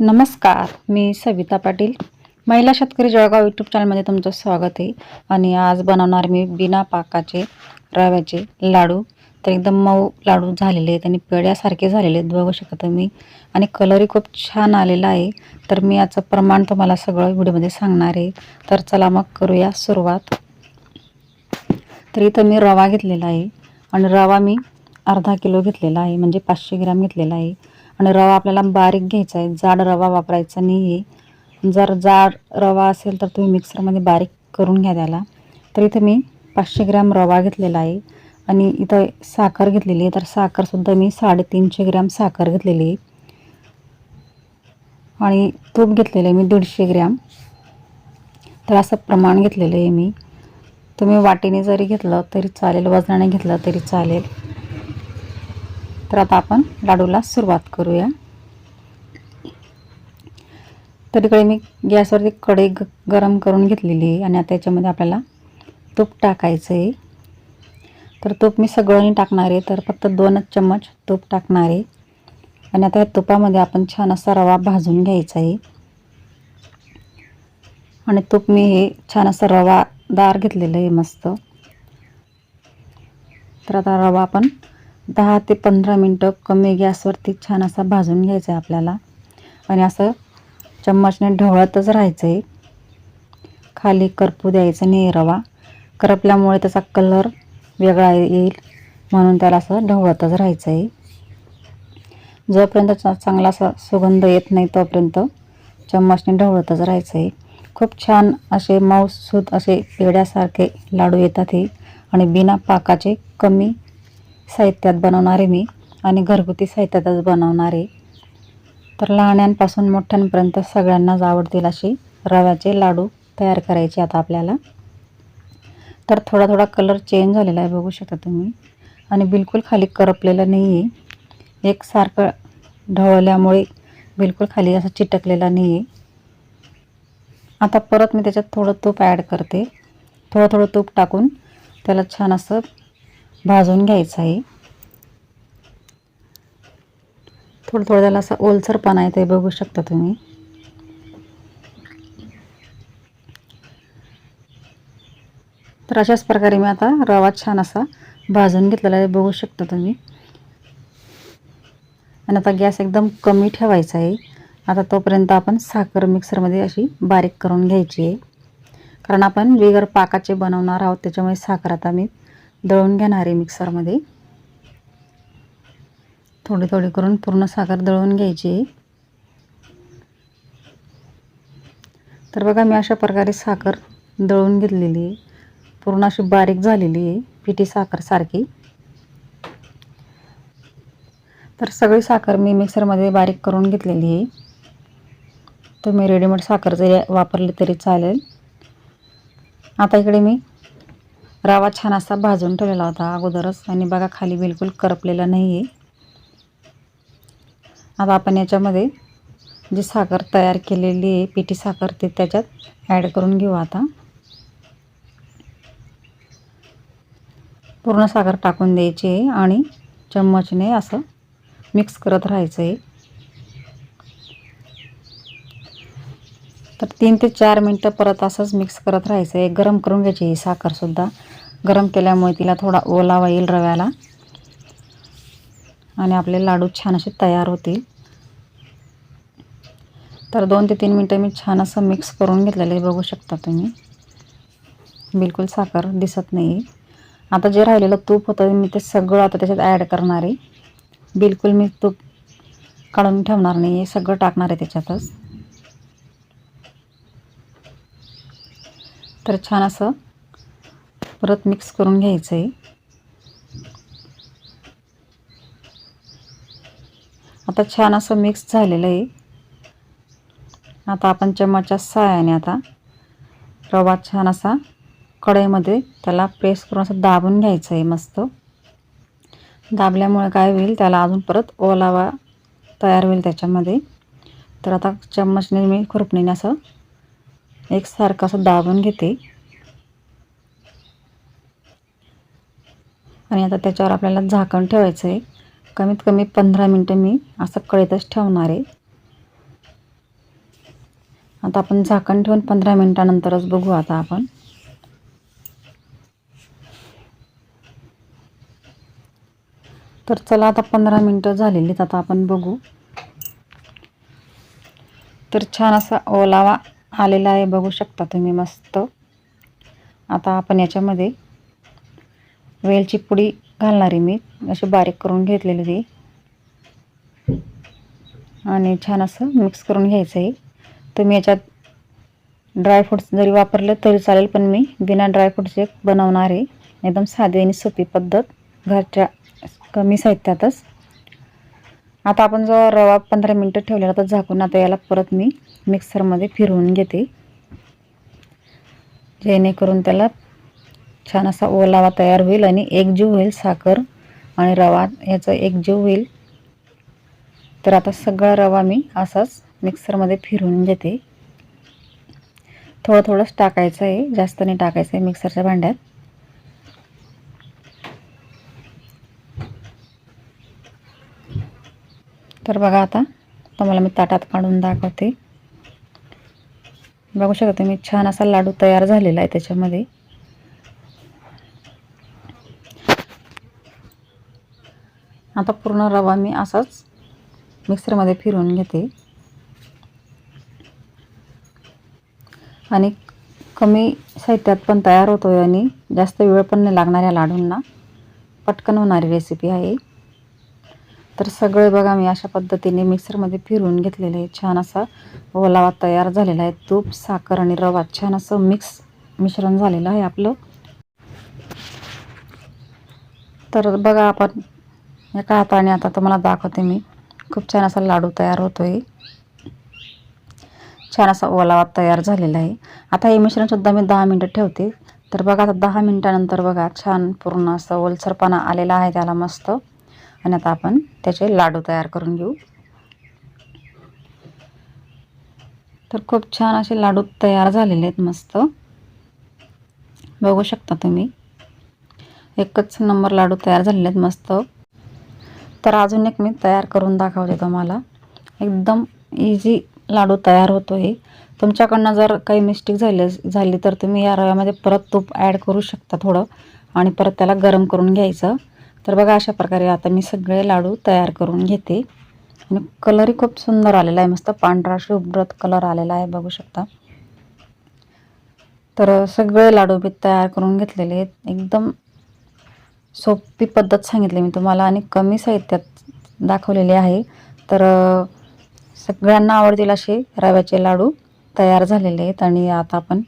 नमस्कार मी सविता पाटील. महिला शेतकरी जळगाव यूट्यूब चॅनलमध्ये तुमचं स्वागत आहे. आणि आज बनवणार मी बिना पाकाचे रव्याचे लाडू. तर एकदम मऊ लाडू झालेले आहेत आणि पेड्यासारखे झालेले आहेत बघू शकता तुम्ही. आणि कलरही खूप छान आलेला आहे. तर मी याचं प्रमाण तुम्हाला सगळं व्हिडिओमध्ये सांगणार आहे. तर चला मग करूया सुरुवात. तर इथं मी रवा घेतलेला आहे. आणि रवा मी अर्धा किलो घेतलेला आहे म्हणजे पाचशे ग्रॅम घेतलेला आहे. आणि रवा आपल्याला बारीक घ्यायचा आहे. जाड रवा वापरायचा नाही आहे जर जाड रवा असेल तर तुम्ही मिक्सरमध्ये बारीक करून घ्या त्याला. तर इथं मी पाचशे ग्रॅम रवा घेतलेला आहे. आणि इथं साखर घेतलेली आहे. तर साखरसुद्धा मी साडेतीनशे ग्रॅम साखर घेतलेली आहे. आणि तूप घेतलेलं आहे मी दीडशे ग्रॅम. तर असं प्रमाण घेतलेलं आहे मी. तुम्ही वाटीने जरी घेतलं तरी चालेल वजनाने घेतलं तरी चालेल. तर आता आपण लाडूला सुरुवात करूया. तर इकडे मी गॅसवरती कढई ग गरम करून घेतलेली आहे आणि आता याच्यामध्ये आपल्याला तूप टाकायचं आहे तर तूप मी सगळं टाकणार आहे तर फक्त दोनच चम्मच तूप टाकणार आहे. आणि आता या तुपामध्ये आपण छान असा रवा भाजून घ्यायचा आहे. आणि तूप मी हे छान असं रवादार घेतलेलं आहे मस्त. तर आता रवा आपण दहा ते पंधरा मिनटं कमी गॅसवरती छान असा भाजून घ्यायचा आहे आपल्याला. आणि असं चम्मचने ढवळतच राहायचं आहे खाली करपू द्यायचं नाही रवा. करपल्यामुळे त्याचा कलर वेगळा येईल. म्हणून त्याला असं ढवळतच राहायचं आहे जोपर्यंत चांगला असा सुगंध येत नाही तोपर्यंत चम्मचने ढवळतच राहायचं आहे खूप छान असे मऊसूत असे पेड्यासारखे लाडू येतात हे. आणि बिना पाकाचे कमी साहित्यात बनवणारे मी आणि घरगुती साहित्यातच बनवणारे. तर लहाण्यांपासून मोठ्यांपर्यंत सगळ्यांनाच आवडतील अशी रव्याचे लाडू तयार करायचे आता आपल्याला. तर थोडा थोडा कलर चेंज झालेला आहे बघू शकता तुम्ही. आणि बिलकुल खाली करपलेलं नाही आहे एकसारखं ढवळल्यामुळे बिलकुल खाली असं चिटकलेला नाही आहे आता परत मी त्याच्यात थोडं तूप ॲड करते. थोडं थोडं तूप टाकून त्याला छान असं भाजून घ्यायचं आहे. थोडं थोडं त्याला असं ओलसरपणा येते बघू शकता तुम्ही. तर अशाच प्रकारे मी आता रवा छान असा भाजून घेतलेला आहे बघू शकता तुम्ही. आणि आता गॅस एकदम कमी ठेवायचा आहे. आता तोपर्यंत आपण साखर मिक्सरमध्ये अशी बारीक करून घ्यायची आहे. कारण आपण बिगर पाकाचे बनवणार आहोत त्याच्यामुळे साखर आता मी दळून घेणार आहे मिक्सरमध्ये. थोडी थोडी करून पूर्ण साखर दळून घ्यायची. आहे तर बघा मी अशा प्रकारे साखर दळून घेतलेली आहे. पूर्ण अशी बारीक झालेली आहे पिठी साखर सारखी. तर सगळी साखर मी मिक्सरमध्ये बारीक करून घेतलेली आहे. तुम्ही रेडीमेड साखर जरी वापरली तरी चालेल. आता इकडे मी रवा छान असा भाजून ठेवलेला होता अगोदरच. आणि बघा खाली बिलकुल करपलेला नाही आहे आता आपण याच्यामध्ये जी साखर तयार केलेली आहे पिठी साखर ती त्याच्यात ॲड करून घेऊ आता. पूर्ण साखर टाकून द्यायची आहे आणि चम्मचने असं मिक्स करत राहायचं आहे तर तीन ते चार मिनटं परत असंच मिक्स करत राहायचं आहे गरम करून घ्यायची ही साखरसुद्धा गरम केल्यामुळे तिला थोडा ओलावा येईल रव्याला. आणि आपले लाडू छान असे तयार होतील. तर दोन ते तीन मिनटं मी छान असं मिक्स करून घेतलेलं आहे बघू शकता तुम्ही. बिलकुल साखर दिसत नाही आता जे राहिलेलं तूप होतं मी ते सगळं आता त्याच्यात ॲड करणार आहे. बिलकुल मी तूप काढून ठेवणार नाही आहे सगळं टाकणार आहे त्याच्यातच. तर छान असं परत मिक्स करून घ्यायचं आहे आता छान असं मिक्स झालेलं आहे आता आपण चम्मचच्या सहाय्याने आता रवा छान असा कढईमध्ये त्याला प्रेस करून असं दाबून घ्यायचं आहे मस्त. दाबल्यामुळे काय होईल त्याला अजून परत ओलावा तयार होईल त्याच्यामध्ये. तर आता चम्मचने मी खुरपणीने असं एकसारखं असं दाबून घेते. आणि आता त्याच्यावर आपल्याला झाकण ठेवायचं आहे कमीत कमी पंधरा मिनटं मी असं कळीतच ठेवणार आहे. आता आपण झाकण ठेवून पंधरा मिनटानंतरच बघू आता आपण. तर चला आता पंधरा मिनटं झालेलीत आता आपण बघू. तर छान असा ओलावा आलेला आहे बघू शकता तुम्ही मस्त. आता आपण याच्यामध्ये वेलची पुडी घालणारी मी. अशी बारीक करून घेतलेली ती. आणि छान असं मिक्स करून घ्यायचं आहे तुम्ही याच्यात ड्रायफ्रूट्स जरी वापरले तरी चालेल पण मी बिना ड्रायफ्रूट्सचे बनवणार आहे एकदम साधी आणि सोपी पद्धत घरच्या कमी साहित्यातच. आता आपण जो रवा पंधरा मिनटं ठेवलेला तर झाकून आता याला परत मी मिक्सरमध्ये फिरवून घेते. जेणेकरून त्याला छान असा ओलावा तयार होईल आणि एकजीव होईल साखर आणि रवा याचा एकजीव होईल. तर आता सगळा रवा मी असाच मिक्सरमध्ये फिरवून घेते. थोडं थोडंच टाकायचं आहे जास्त नाही टाकायचं आहे मिक्सरच्या भांड्यात. तर बघा आता तुम्हाला मी ताटात काढून दाखवते. बघू शकता मी छान असा लाडू तयार झालेला आहे त्याच्यामध्ये. आता पूर्ण रवा मी असाच मिक्सरमध्ये फिरवून घेते. आणि कमी साहित्यात पण तयार होतो आहे आणि जास्त वेळ पण नाही लागणाऱ्या लाडूंना. पटकन होणारी रेसिपी आहे. तर सगळे बघा मी अशा पद्धतीने मिक्सरमध्ये फिरवून घेतलेले आहे. छान असा ओलावा तयार झालेला आहे. तूप साखर आणि रवा छान असं मिक्स मिश्रण झालेलं आहे आपलं. तर बघा आपण एका हाताने आता तुम्हाला दाखवते मी. खूप छान असा लाडू तयार होतो आहे छान असा ओलावा तयार झालेला आहे. आता हे मिश्रणसुद्धा मी दहा मिनटं ठेवते. तर बघा आता दहा मिनटानंतर बघा छान पूर्ण असं ओलसरपणा आलेला आहे त्याला मस्त. आणि आता आपण त्याचे लाडू तयार करून घेऊ. तर खूप छान असे लाडू तयार झालेले आहेत मस्त. बघू शकता तुम्ही. एकच नंबर लाडू तयार झालेले आहेत मस्त. तर अजून एक मी तयार करून दाखवते तुम्हाला. एकदम इझी लाडू तयार होतो आहे तुमच्याकडनं जर काही मिस्टेक झाली झाली तर तुम्ही या रव्यामध्ये परत तूप ॲड करू शकता थोडं आणि परत त्याला गरम करून घ्यायचं. तर बघा अशा प्रकारे आता मी सगळे लाडू तयार करून घेते. आणि कलरही खूप सुंदर आलेला आहे. मस्त पांढरा शुभ्रत कलर आलेला आहे बघू शकता. तर सगळे लाडू मी तयार करून घेतलेले आहेत. एकदम सोपी पद्धत सांगितली मी तुम्हाला आणि कमी साहित्यात दाखवलेले आहे. तर सगळ्यांना आवडतील असे रव्याचे लाडू तयार झालेले आहेत आणि आता आपण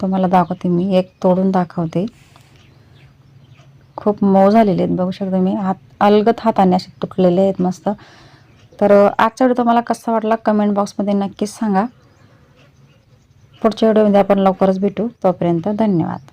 तुम्हाला दाखवते मी. एक तोडून दाखवते. खूप मऊ झालेले आहेत. बघू शकता मी हात अलगत हाताने असे तुटलेले आहेत मस्त. तर आजचा व्हिडिओ तुम्हाला कसा वाटला कमेंट बॉक्समध्ये नक्कीच सांगा. पुढच्या व्हिडिओमध्ये आपण लवकरच भेटू. तोपर्यंत धन्यवाद.